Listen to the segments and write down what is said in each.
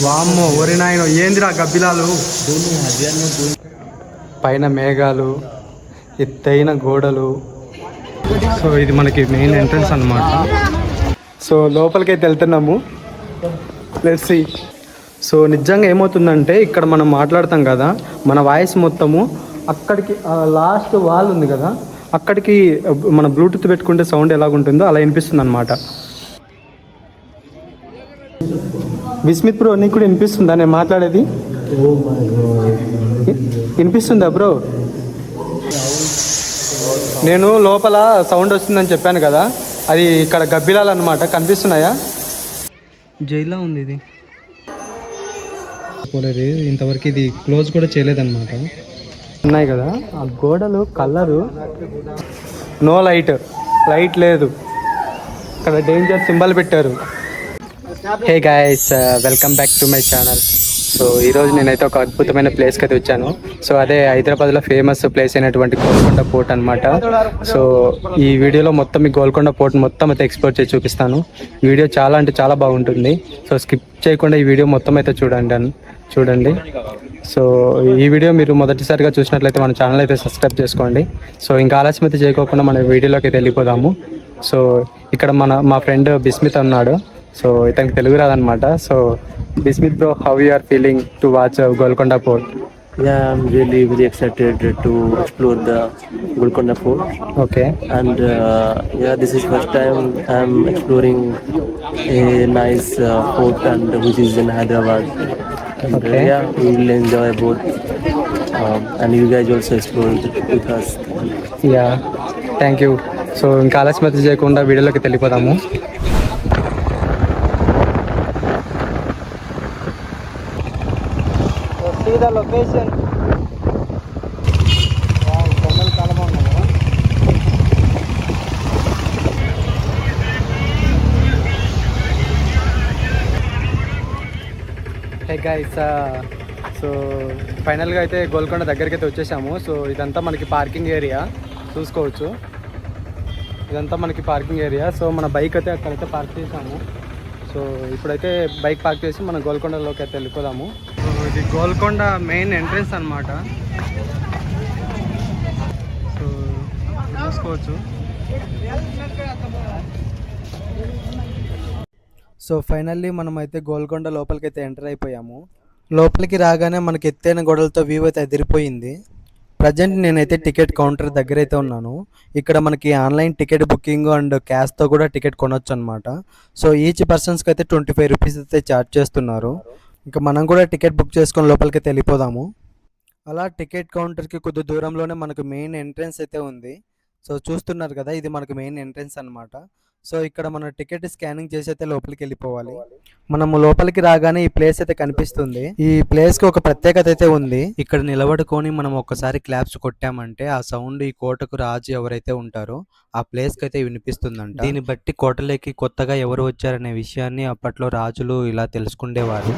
వామ్మో ఒరి నాయన ఏందిరా గబ్బిలాలు? పైన మేఘాలు ఎత్తైన గోడలు. సో ఇది మనకి మెయిన్ ఎంట్రన్స్ అన్నమాట. సో లోపలికైతే వెళ్తున్నాము. లెట్స్ సి సో నిజంగా ఏమవుతుందంటే ఇక్కడ మనం మాట్లాడతాం కదా మన వాయిస్ మొత్తము అక్కడికి లాస్ట్ వాల్ ఉంది కదా అక్కడికి మన బ్లూటూత్ పెట్టుకుంటే సౌండ్ ఎలాగుంటుందో అలా వినిపిస్తుంది అనమాట విస్మిత్ బ్రో నీకు కూడా వినిపిస్తుందా? నేను మాట్లాడేది? వి- వినిపిస్తుందా బ్రో? నేను లోపల సౌండ్ వస్తుందని చెప్పాను కదా అది ఇక్కడ గబ్బిలాలు అనమాట కనిపిస్తున్నాయా? జైల్లో ఉంది ఇది. పోలేదు ఇంతవరకు ఇది క్లోజ్ కూడా చేయలేదన్నమాట. ఉన్నాయి కదా ఆ గోడలు కలరు నో లైట్ లైట్ లేదు. ఇక్కడ డేంజర్ సింబల్ పెట్టారు. Hey guys welcome back to my channel so ఈరోజు నేనైతే ఒక అద్భుతమైన ప్లేస్కి అయితే వచ్చాను. సో అదే హైదరాబాద్లో ఫేమస్ ప్లేస్ అయినటువంటి గోల్కొండ పోర్ట్ అనమాట సో ఈ వీడియోలో మొత్తం మీ గోల్కొండ పోర్ట్ మొత్తం అయితే ఎక్స్ప్లోర్ చేసి చూపిస్తాను. వీడియో చాలా అంటే చాలా బాగుంటుంది. సో స్కిప్ చేయకుండా ఈ వీడియో మొత్తం అయితే చూడండి చూడండి. సో ఈ వీడియో మీరు మొదటిసారిగా చూసినట్లయితే మన ఛానల్ అయితే సబ్స్క్రైబ్ చేసుకోండి. సో ఇంకా ఆలస్యం అయితే చేయకోకుండా మన వీడియోలోకి అయితే వెళ్ళిపోదాము. సో ఇక్కడ మన మా ఫ్రెండ్ బిస్మిత్ అన్నాడు. సో ఇతనికి తెలుగు రాదనమాట so Bismith bro how you are feeling to watch Golconda fort Yeah, I'm really very excited to explore the Golconda Fort, okay uh, this is first time I'm exploring a nice uh, fort and which is in Hyderabad. And Okay. uh, yeah, we will enjoy both, um, and you guys also explore with us. Yeah thank you so ఇంకా ఆలస్యం చేయకుండా వీడియోలోకి వెళ్ళిపోదాము location hey guys so ఫైనల్గా అయితే గోల్కొండ దగ్గరికి అయితే వచ్చేసాము. సో ఇదంతా మనకి పార్కింగ్ ఏరియా చూసుకోవచ్చు. ఇదంతా మనకి పార్కింగ్ ఏరియా సో మన బైక్ అయితే అక్కడైతే పార్క్ చేసాము. సో ఇప్పుడైతే బైక్ పార్క్ చేసి మనం గోల్కొండలోకి అయితే వెళ్ళిపోదాము. ఇది గోల్కొండ మెయిన్ ఎంట్రన్స్ అన్నమాట. సో చూసుకోవచ్చు. సో ఫైనల్లీ మనం అయితే గోల్కొండ లోపలికి అయితే ఎంటర్ అయిపోయాము. లోపలికి రాగానే మనకి ఎత్తైన గొడవలతో వ్యూ అయితే అదిరిపోయింది. ప్రజెంట్ నేనైతే టికెట్ కౌంటర్ దగ్గర అయితే ఉన్నాను. ఇక్కడ మనకి ఆన్లైన్ టికెట్ బుకింగ్ అండ్ క్యాష్తో కూడా టికెట్ కొనొచ్చు అనమాట సో ఈచ్ పర్సన్స్కి అయితే ట్వంటీ ఫైవ్ రూపీస్ అయితే ఛార్జ్ చేస్తున్నారు. ఇంకా మనం కూడా టికెట్ బుక్ చేసుకొని లోపలికి వెళ్ళిపోదాము. అలా టికెట్ కౌంటర్కి కొద్ది దూరంలోనే మనకు మెయిన్ ఎంట్రన్స్ అయితే ఉంది. సో చూస్తున్నారు కదా ఇది మనకు మెయిన్ ఎంట్రన్స్ అన్నమాట. సో ఇక్కడ మన టికెట్ స్కానింగ్ చేసి అయితే లోపలికి వెళ్ళిపోవాలి. మనము లోపలికి రాగానే ఈ ప్లేస్ అయితే కనిపిస్తుంది. ఈ ప్లేస్కి ఒక ప్రత్యేకత అయితే ఉంది. ఇక్కడ నిలబడుకొని మనం ఒక్కసారి క్లాప్స్ కొట్టామంటే ఆ సౌండ్ ఈ కోటకు రాజు ఎవరైతే ఉంటారో ఆ ప్లేస్కి అయితే వినిపిస్తుందంట. దీన్ని బట్టి కోటలోకి కొత్తగా ఎవరు వచ్చారనే విషయాన్ని అప్పట్లో రాజులు ఇలా తెలుసుకుండేవారు.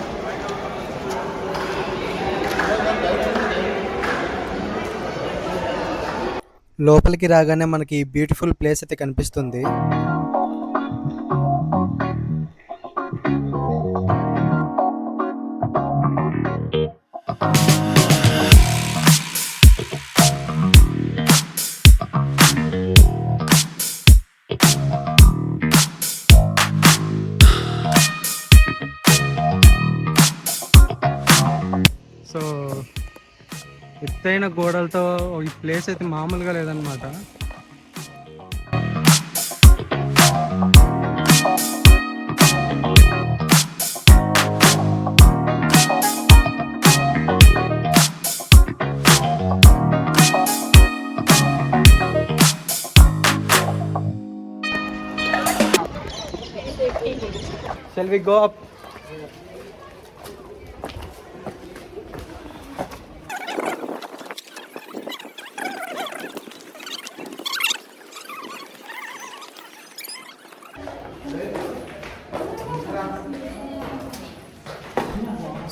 లోపలికి రాగానే మనకి బ్యూటిఫుల్ ప్లేస్ అయితే కనిపిస్తుంది. ఎత్తైన గోడలతో ఈ ప్లేస్ అయితే మామూలుగా లేదనమాట Shall we go up?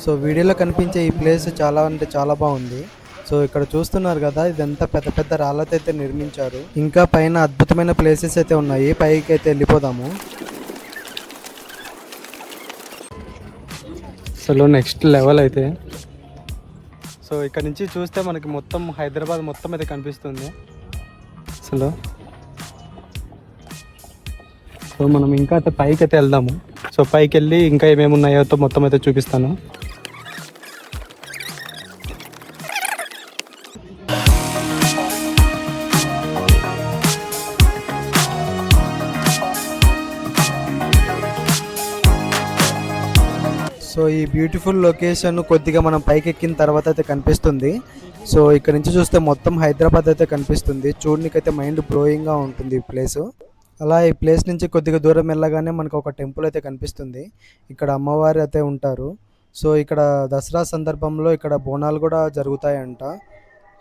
So వీడియోలో కనిపించే ఈ ప్లేస్ చాలా అంటే చాలా బాగుంది. సో ఇక్కడ చూస్తున్నారు కదా ఇదంతా పెద్ద పెద్ద రాళ్ళతో అయితే నిర్మించారు. ఇంకా పైన అద్భుతమైన ప్లేసెస్ అయితే ఉన్నాయి. పైకి అయితే వెళ్ళిపోదాము. అసలు నెక్స్ట్ లెవెల్ అయితే. సో ఇక్కడ నుంచి చూస్తే మనకి మొత్తం హైదరాబాద్ మొత్తం అయితే కనిపిస్తుంది. అసలు సో మనం ఇంకా అయితే పైకి అయితే వెళ్దాము. సో పైకి వెళ్ళి ఇంకా ఏమేమి ఉన్నాయో మొత్తం అయితే చూపిస్తాను. ఈ బ్యూటిఫుల్ లొకేషన్ కొద్దిగా మనం పైకి ఎక్కిన తర్వాత అయితే కనిపిస్తుంది. సో ఇక్కడ నుంచి చూస్తే మొత్తం హైదరాబాద్ అయితే కనిపిస్తుంది. చూడనికైతే మైండ్ బ్లోయింగ్గా ఉంటుంది ఈ ప్లేస్. అలా ఈ ప్లేస్ నుంచి కొద్దిగా దూరం వెళ్ళగానే మనకు ఒక టెంపుల్ అయితే కనిపిస్తుంది. ఇక్కడ అమ్మవారు అయితే ఉంటారు. సో ఇక్కడ దసరా సందర్భంలో ఇక్కడ బోనాలు కూడా జరుగుతాయంట.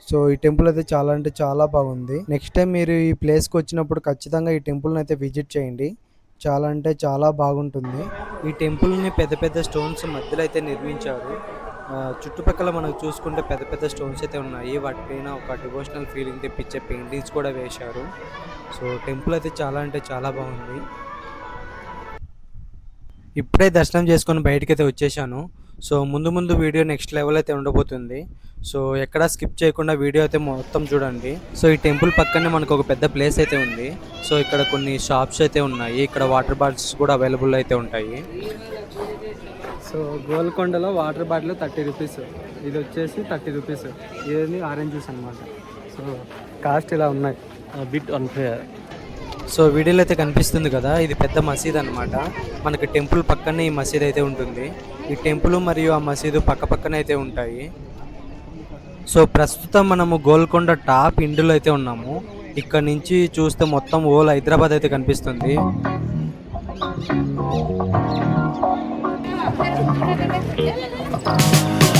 సో ఈ టెంపుల్ అయితే చాలా అంటే చాలా బాగుంది. నెక్స్ట్ టైం మీరు ఈ ప్లేస్కి వచ్చినప్పుడు ఖచ్చితంగా ఈ టెంపుల్ని అయితే విజిట్ చేయండి. చాలా అంటే చాలా బాగుంటుంది. ఈ టెంపుల్ని పెద్ద పెద్ద స్టోన్స్ మధ్యలో అయితే నిర్మించారు. చుట్టుపక్కల మనకు చూసుకుంటే పెద్ద పెద్ద స్టోన్స్ అయితే ఉన్నాయి. వాటిపైన ఒక డివోషనల్ ఫీలింగ్ తెప్పించే పెయింటింగ్స్ కూడా వేశారు. సో టెంపుల్ అయితే చాలా అంటే చాలా బాగుంది. ఇప్పుడే దర్శనం చేసుకొని బయటకైతే వచ్చేసాను. సో ముందు ముందు వీడియో నెక్స్ట్ లెవెల్ అయితే ఉండబోతుంది. సో ఎక్కడా స్కిప్ చేయకుండా వీడియో అయితే మొత్తం చూడండి. సో ఈ టెంపుల్ పక్కనే మనకు ఒక పెద్ద ప్లేస్ అయితే ఉంది. సో ఇక్కడ కొన్ని షాప్స్ అయితే ఉన్నాయి. ఇక్కడ వాటర్ బాటిల్స్ కూడా అవైలబుల్ అయితే ఉంటాయి. సో గోల్కొండలో వాటర్ బాటిల్ థర్టీ రూపీస్. ఇది వచ్చేసి థర్టీ రూపీస్. ఇది ఆరెంజ్ జ్యూస్ అనమాట సో కాస్ట్ ఇలా ఉన్నాయి. బిట్ అన్ఫేర్ సో వీడియోలో అయితే కనిపిస్తుంది కదా ఇది పెద్ద మసీద్ అన్నమాట మనకి టెంపుల్ పక్కనే ఈ మసీద్ అయితే ఉంటుంది. ఈ టెంపుల్ మరియు ఆ మసీదు పక్క పక్కన అయితే ఉంటాయి. సో ప్రస్తుతం మనము గోల్కొండ టాప్ ఇండులో అయితే ఉన్నాము. ఇక్కడ నుంచి చూస్తే మొత్తం ఓల్ హైదరాబాద్ అయితే కనిపిస్తుంది. Which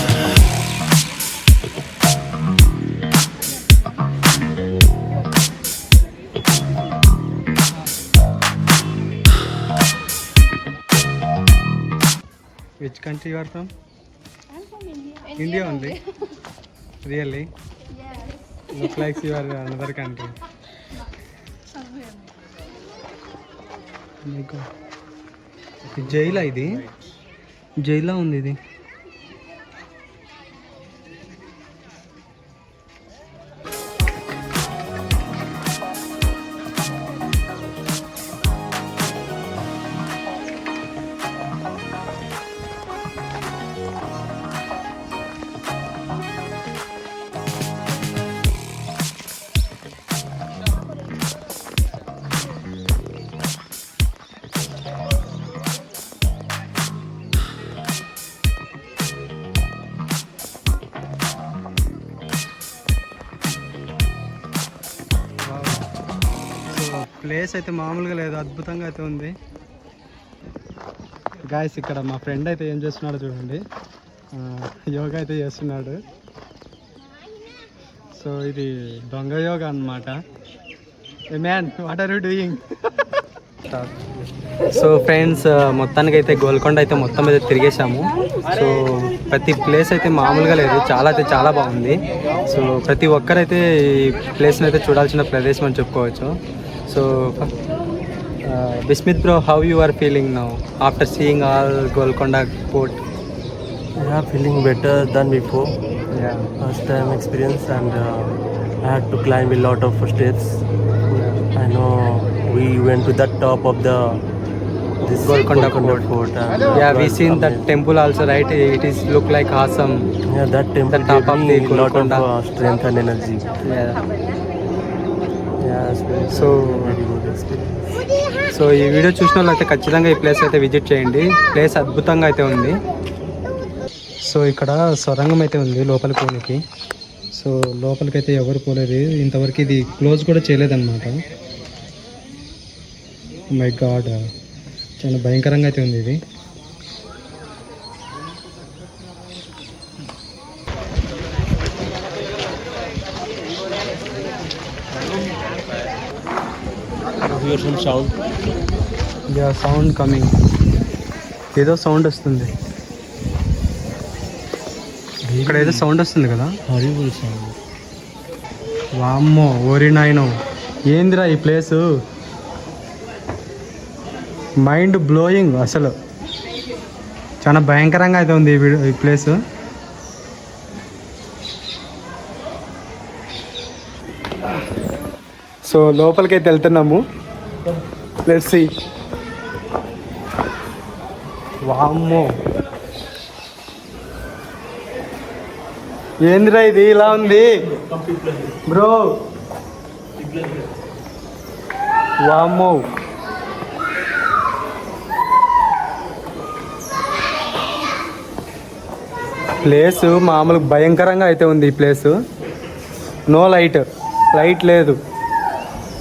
country you are from I'm from India. India only really Yes. Look likes you are another country Somewhere. మీకు జైలా ఇది? జైలా ఉంది ఇది. ప్లేస్ అయితే మామూలుగా లేదు అద్భుతంగా అయితే ఉంది. గాయస్ ఇక్కడ మా ఫ్రెండ్ అయితే ఏం చేస్తున్నాడో చూడండి. యోగా అయితే చేస్తున్నాడు. సో ఇది దొంగ యోగా అన్నమాట. Man what are you doing so friends మొత్తానికి అయితే గోల్కొండ అయితే మొత్తం అయితే తిరిగేసాము సో ప్రతి ప్లేస్ అయితే మామూలుగా లేదు. చాలా అయితే చాలా బాగుంది. సో ప్రతి ఒక్కరైతే ఈ ప్లేస్ని అయితే చూడాల్సిన ప్రదేశం అని చెప్పుకోవచ్చు. So, uh, Bismit bro, how you are feeling now after seeing all Golconda port? Yeah, feeling better than before. Yeah. First time experience and uh, I had to climb a lot of steps. Yeah. I know we went to the top of the this Golconda, Golconda fort. Yeah, we seen that temple also, right? It is look like awesome. Yeah, that temple the top gave me of the lot of uh, strength and energy. Yeah. So so ఈ video చూసిన వాళ్ళు అయితే ఖచ్చితంగా ఈ place అయితే visit చేయండి. Place అద్భుతంగా అయితే ఉంది. సో ఇక్కడ సొరంగం అయితే ఉంది లోపలికి పోనీకి సో లోపలికి అయితే ఎవరు పోలేదు. ఇంతవరకు ఇది క్లోజ్ కూడా చేయలేదన్నమాట. Oh మై గాడ్ చాలా భయంకరంగా అయితే ఉంది ఇది. Hear some sound. Yeah sound coming ఏదో సౌండ్ వస్తుంది. ఇక్కడ ఏదో సౌండ్ వస్తుంది కదా? Horrible sound. వామ్మో ఓరి నాయనో. ఏందిరా ఈ ప్లేసు మైండ్ బ్లోయింగ్ అసలు. చాలా భయంకరంగా అయితే ఉంది ఈ ప్లేస్ సో లోపలికి అయితే వెళ్తున్నాము. లెట్స్ సి వామ్మో. ఏందిరా ఇది? ఇలా ఉంది. బ్రో. వామ్మో. ప్లేస్ మామూలు భయంకరంగా అయితే ఉంది ఈ ప్లేస్. No light. లైట్ లేదు.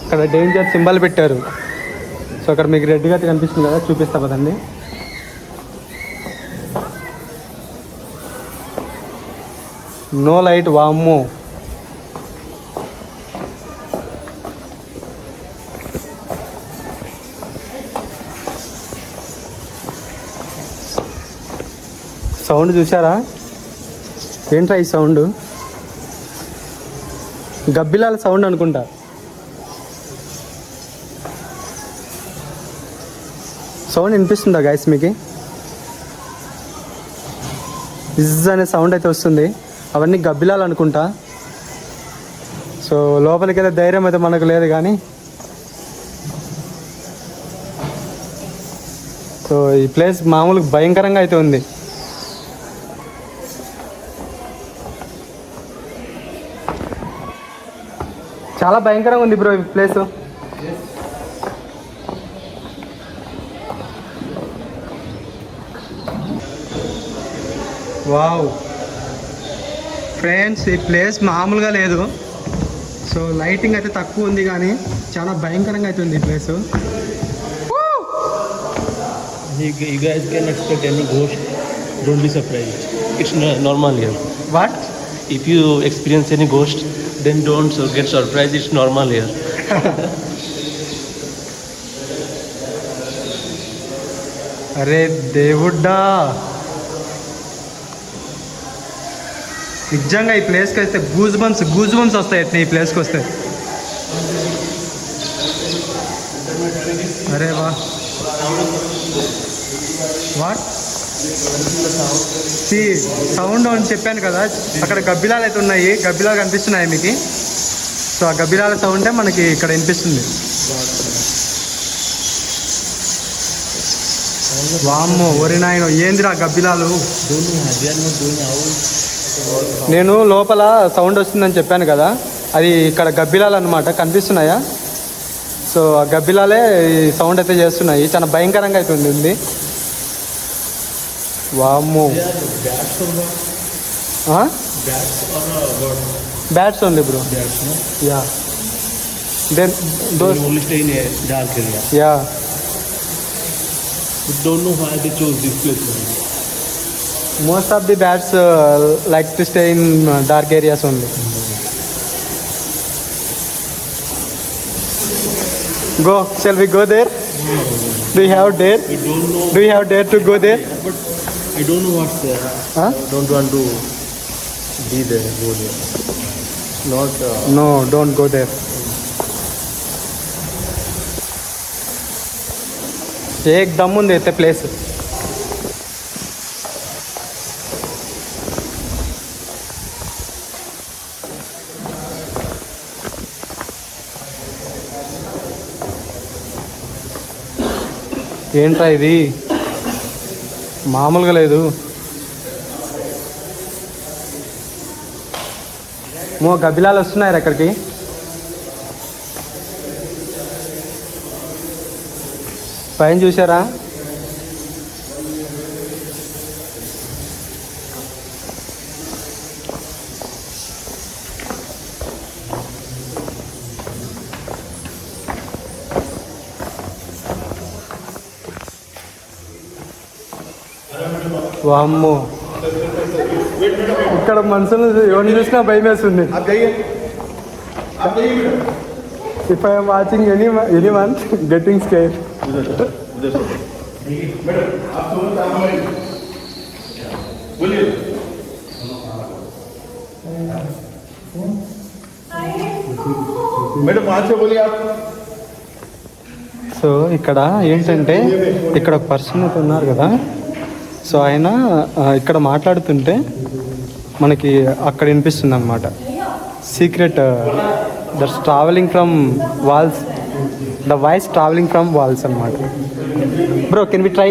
ఇక్కడ డేంజర్ సింబల్ పెట్టారు. సో అక్కడ మీకు రెడ్గా అయితే కనిపిస్తుంది కదా చూపిస్తా పదండి. నో లైట్ వామ్మో సౌండ్ చూసారా ఏంట్రా ఈ సౌండ్? గబ్బిలాల సౌండ్ అనుకుంటా. సౌండ్ వినిపిస్తుందా గాయస్ మీకు? ఇజ్ అనే సౌండ్ అయితే వస్తుంది. అవన్నీ గబ్బిలాలు అనుకుంటా. సో లోపలికి వెళ్ళే ధైర్యం అయితే మనకు లేదు కానీ. సో ఈ ప్లేస్ మామూలుగా భయంకరంగా అయితే ఉంది. చాలా భయంకరంగా ఉంది బ్రో ఈ ప్లేసు వావ్. ఫ్రెండ్స్ ఈ ప్లేస్ మామూలుగా లేదు. సో లైటింగ్ అయితే తక్కువ ఉంది కానీ చాలా భయంకరంగా అయితే ఉంది ఈ place what if you experience any ghost then don't get surprise it's normal here అరే దేవుడ్డా నిజంగా ఈ ప్లేస్కి వస్తే గూజ్ బంప్స్ గూజ్ బంప్స్ వస్తాయి అట్లా ఈ ప్లేస్కి వస్తే. అరే వా. వాట్ సి సౌండ్ అని చెప్పాను కదా అక్కడ గబ్బిలాలు అయితే ఉన్నాయి గబ్బిలాలు కనిపిస్తున్నాయి మీకు. సో ఆ గబ్బిలాల సౌండే మనకి ఇక్కడ వినిపిస్తుంది. వామ్మో ఒరి నాయన ఏందిరా గబ్బిలాలు? నేను లోపల సౌండ్ వస్తుందని చెప్పాను కదా. అది ఇక్కడ గబ్బిలాలు అనమాట కనిపిస్తున్నాయా? సో ఆ గబ్బిలాలే ఈ సౌండ్ అయితే చేస్తున్నాయి. చాలా భయంకరంగా అయితే ఉంది వామ్మో. Bats only bro yeah then yeah don't know how to choose this place most of the bats uh, like to stay in uh, dark areas only. Go, shall we go there? Do you have dare? I don't know. Do you have dare to go there? But I don't know what's there. Huh? I don't want to be there, go there. Not. Uh, no, don't go there. एक दम place ఏంట్రా ఇది? మామూలుగా లేదు. మో గబ్బిలాలు వస్తున్నాయి అక్కడికి పైన చూసారా వామ్మో. ఇక్కడ మనుషులు ఎవరిని చూసినా భయం వేస్తుంది. If I'm watching any anyone getting scare so ఇక్కడ ఏంటంటే ఇక్కడ ఒక పర్సన్ ఉన్నారు కదా. సో ఆయన ఇక్కడ మాట్లాడుతుంటే మనకి అక్కడ వినిపిస్తుంది అనమాట secret that's travelling from walls the voice travelling from walls అనమాట bro can we try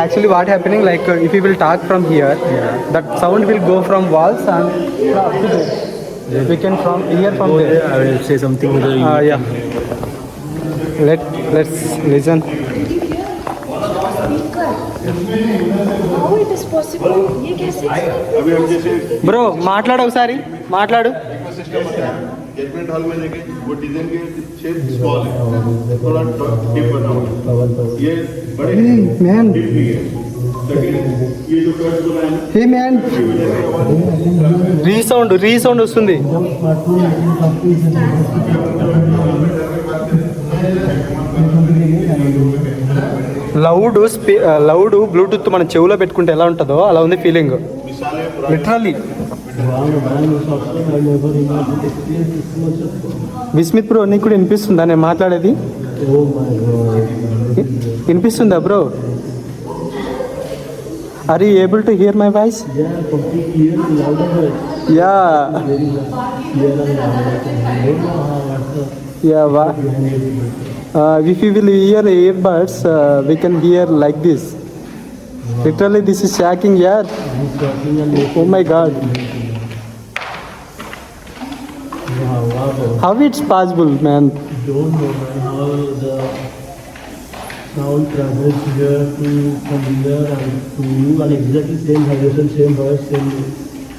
actually what happening like if you will talk from here that sound will go from walls and we can from here from there I will say something. With the Uh, yeah. Let let's listen. Bro మాట్లాడు ఒకసారి మాట్లాడు system होता है गेटमेंट hall में देखें वो design के shape small है थोड़ा डीप बना हुआ है ये बड़े మ్యాన్ डीप भी है लेकिन ये जो कर्व बना है ना హే మ్యాన్ రీసౌండ్ రీసౌండ్ వస్తుంది లౌడ్ స్పీ లౌడ్ బ్లూటూత్ మన చెవిలో పెట్టుకుంటే ఎలా ఉంటుందో అలా ఉంది ఫీలింగ్. లిటరల్లీ. విస్మిత్ బ్రో నీకు కూడా వినిపిస్తుందా? నేను మాట్లాడేది? వినిపిస్తుందా bro? Are you able to hear my voice yeah yeah వా Uh, if you will hear earbuds, uh, we can hear like this. Literally, this is shaking yeah. Oh my God. How it's possible, man? Don't know, man. How the sound travels here to from here and to you, and exactly same vibration, same voice, same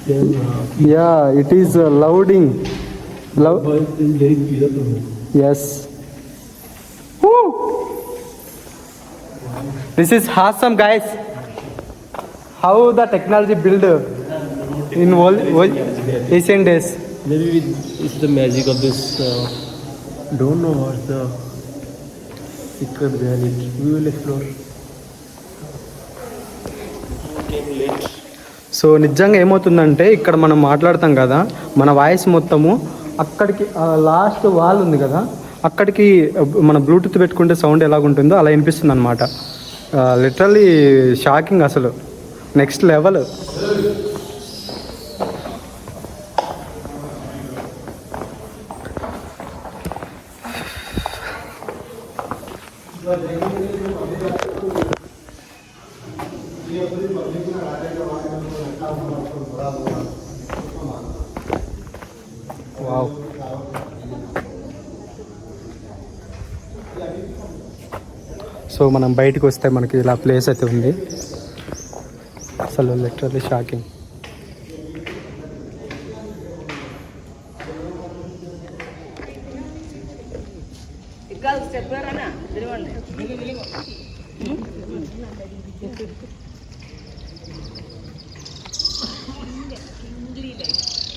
same. Uh, yeah, it is uh, louding. Loud. Yes. This is awesome guys how the technology build in Asian days Maybe with, it's the magic of this. Uh, don't know what's the secret behind it. We will explore. So నిజంగా ఏమవుతుందంటే ఇక్కడ మనం మాట్లాడతాం కదా మన voice మొత్తము అక్కడికి last wall ఉంది కదా అక్కడికి మన బ్లూటూత్ పెట్టుకుంటే సౌండ్ ఎలాగుంటుందో అలా వినిపిస్తుంది అనమాట లిటరలీ షాకింగ్ అసలు. నెక్స్ట్ లెవెల్ సో మనం బయటకు వస్తే మనకి ఇలా ప్లేస్ అయితే ఉంది. అసలు లిటరలీ షాకింగ్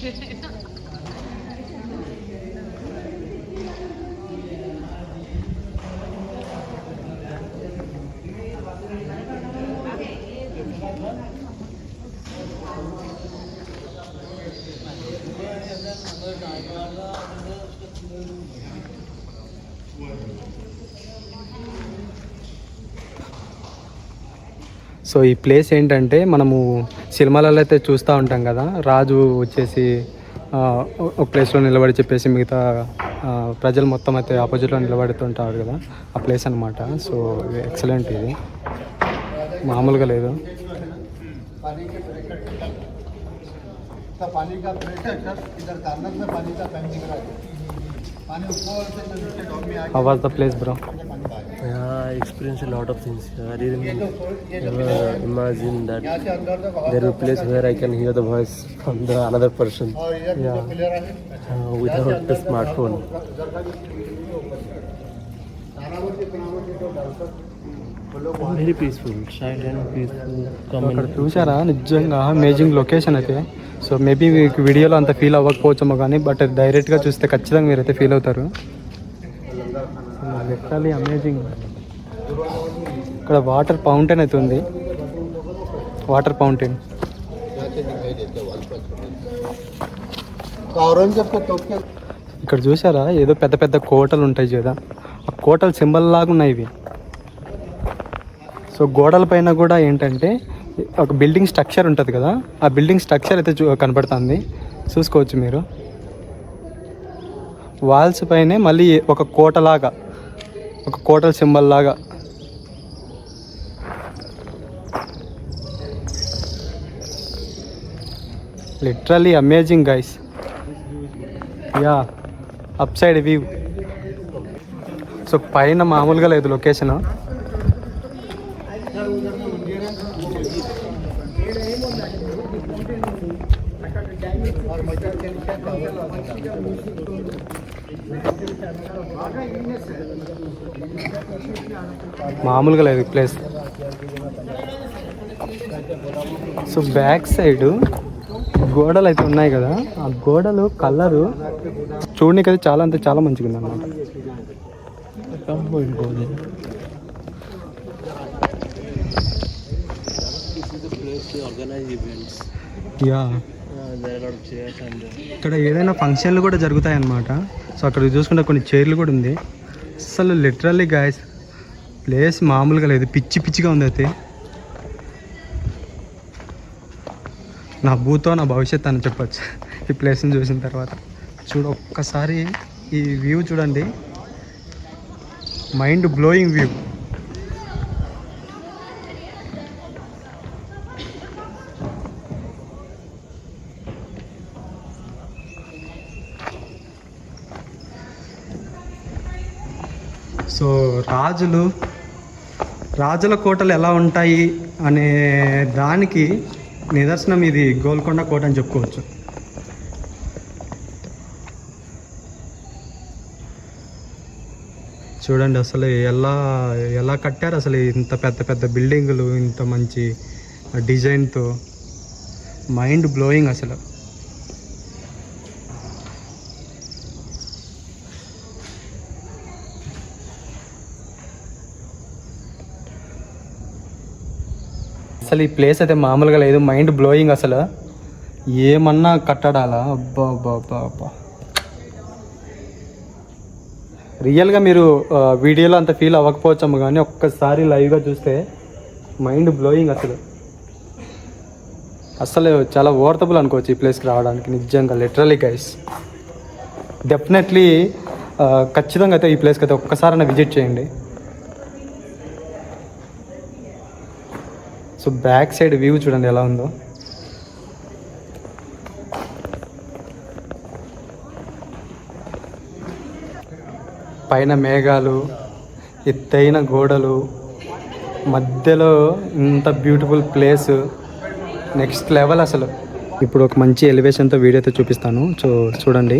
సో ఈ ప్లేస్ ఏంటంటే మనము సినిమాలలో అయితే చూస్తూ ఉంటాం కదా. రాజు వచ్చేసి ఒక ప్లేస్లో నిలబడి చెప్పేసి మిగతా ప్రజలు మొత్తం అయితే ఆపోజిట్లో నిలబడుతుంటారు కదా. ఆ ప్లేస్ అనమాట సో ఎక్సలెంట్ ఇది. మామూలుగా లేదు. How was the place bro I experienced a lot of things. I didn't ever imagine that there will be a place where I can hear the voice from the another person. Yeah, uh, without the smartphone. Very peaceful అక్కడ చూసారా నిజంగా amazing location అయితే so maybe మీకు వీడియోలో అంత feel అవ్వకపోవచ్చేమో కానీ but డైరెక్ట్గా చూస్తే ఖచ్చితంగా మీరైతే ఫీల్ అవుతారు లిటరలీ అమేజింగ్ ఇక్కడ వాటర్ ఫౌంటైన్ అయితే ఉంది. వాటర్ ఫౌంటైన్ ఇక్కడ చూసారా ఏదో పెద్ద పెద్ద కోటలు ఉంటాయి కదా ఆ కోటలు సింబల్ లాగా ఉన్నాయి ఇవి. సో గోడల పైన కూడా ఏంటంటే ఒక బిల్డింగ్ స్ట్రక్చర్ ఉంటుంది కదా. ఆ బిల్డింగ్ స్ట్రక్చర్ అయితే కనపడుతుంది చూసుకోవచ్చు మీరు. వాల్స్ పైనే మళ్ళీ ఒక కోటలాగా ఒక కోటల సింబల్ లాగా. Literally amazing guys yeah up side view so పైన మామూలుగా లేదు లొకేషను మామూలుగా లేదు ప్లేస్. సో బ్యాక్ సైడ్ గోడలు అయితే ఉన్నాయి కదా ఆ గోడలు కలరు చూడడానికి అయితే చాలా అంటే చాలా మంచిగా ఉంది అనమాట ఇక్కడ ఏదైనా ఫంక్షన్లు కూడా జరుగుతాయి అన్నమాట సో అక్కడ చూసుకుంటే కొన్ని చైర్లు కూడా ఉంది. అసలు లిటరల్లీ గాయస్ ప్లేస్ మామూలుగా లేదు. పిచ్చి పిచ్చిగా ఉంది అయితే. నా భూతో నా భవిష్యత్ అని చెప్పొచ్చు. ఈ ప్లేస్ని చూసిన తర్వాత. చూడు ఒక్కసారి ఈ వ్యూ చూడండి. మైండ్ బ్లోయింగ్ వ్యూ సో రాజులు రాజుల కోటలు ఎలా ఉంటాయి అనే దానికి నిదర్శనం ఇది గోల్కొండ కోట అని చెప్పుకోవచ్చు. చూడండి అసలు ఎలా ఎలా కట్టారు అసలు ఇంత పెద్ద పెద్ద బిల్డింగులు ఇంత మంచి డిజైన్తో. మైండ్ బ్లోయింగ్ అసలు. అసలు ఈ ప్లేస్ అయితే మామూలుగా లేదు. మైండ్ బ్లోయింగ్ అసలు. ఏమన్నా కట్టడాలా? అబ్బా అబ్బా అబ్బా అబ్బా. రియల్గా మీరు వీడియోలో అంత ఫీల్ అవ్వకపోవచ్చాము కానీ ఒక్కసారి లైవ్గా చూస్తే మైండ్ బ్లోయింగ్ అసలు. అసలు చాలా ఓర్తబుల్ అనుకోవచ్చు ఈ ప్లేస్కి రావడానికి నిజంగా లిటరలీ గైస్ డెఫినెట్లీ ఖచ్చితంగా అయితే ఈ ప్లేస్కి అయితే ఒక్కసారైనా విజిట్ చేయండి. సో బ్యాక్ సైడ్ వ్యూ చూడండి ఎలా ఉందో. పైన మేఘాలు ఎత్తైన గోడలు మధ్యలో ఇంత బ్యూటిఫుల్ ప్లేస్ నెక్స్ట్ లెవెల్ అసలు. ఇప్పుడు ఒక మంచి ఎలివేషన్తో వీడియో అయితే చూపిస్తాను. సో చూడండి.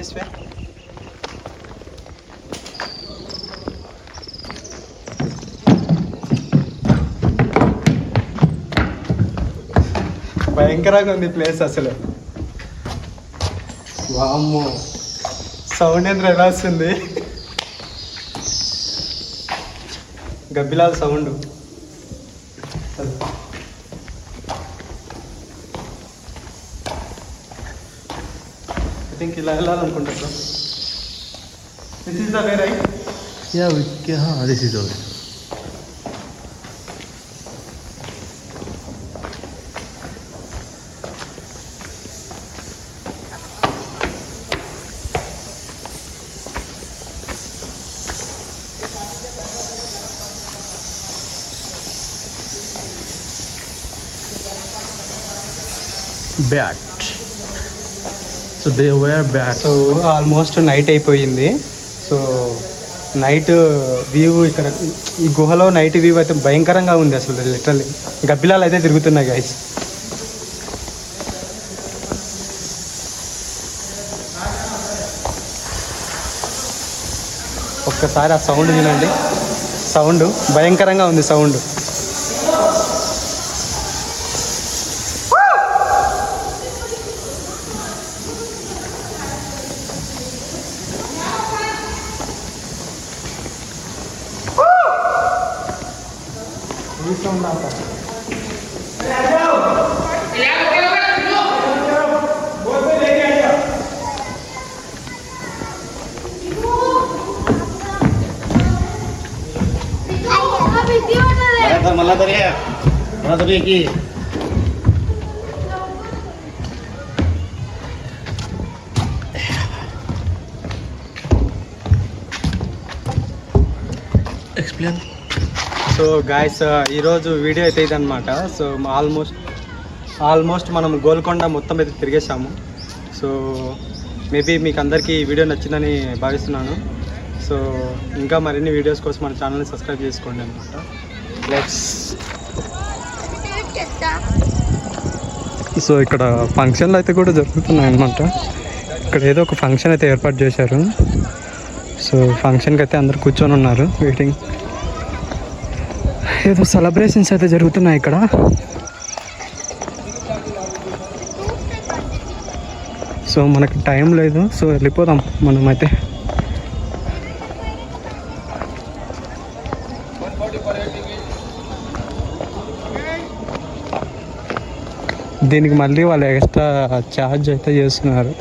This way. భయంకరంగా ఉంది ప్లేస్ అసలు. వామ్మో. సౌండ్ ఎంత ఎలా వస్తుంది? గబ్బిలాల సౌండ్ థింక్ ఇలా వెళ్ళాలనుకుంటా bro this is the way right Yeah, we can, huh, this is over. So they where wear so almost night అయిపోయింది. సో నైట్ వ్యూ ఇక్కడ ఈ గుహలో నైట్ వ్యూ అయితే భయంకరంగా ఉంది అసలు లిటరల్లీ గబ్బిలాలు అయితే తిరుగుతున్నాయి గైస్ ఒక్కసారి ఆ సౌండ్ వినండి సౌండ్ భయంకరంగా ఉంది సౌండ్ मला तरी मला तरी की గాయస్ ఈరోజు వీడియో అయితే ఇదనమాట సో ఆల్మోస్ట్ ఆల్మోస్ట్ మనం గోల్కొండ మొత్తం అయితే తిరిగేసాము సో మేబీ మీకు అందరికీ ఈ వీడియో నచ్చిందని భావిస్తున్నాను. సో ఇంకా మరిన్ని వీడియోస్ కోసం మన ఛానల్ని సబ్స్క్రైబ్ చేసుకోండి అనమాట లెట్స్ సో ఇక్కడ ఫంక్షన్లు అయితే కూడా జరుగుతున్నాయి అనమాట ఇక్కడ ఏదో ఒక ఫంక్షన్ అయితే ఏర్పాటు చేశారు. సో ఫంక్షన్కి అయితే అందరు కూర్చొని ఉన్నారు వెయిటింగ్ ఏదో సెలబ్రేషన్స్ అయితే జరుగుతున్నాయి ఇక్కడ. సో మనకి టైం లేదు. సో వెళ్ళిపోదాం మనమైతే దీనికి మళ్ళీ వాళ్ళు ఎక్స్ట్రా ఛార్జ్ అయితే చేస్తున్నారు.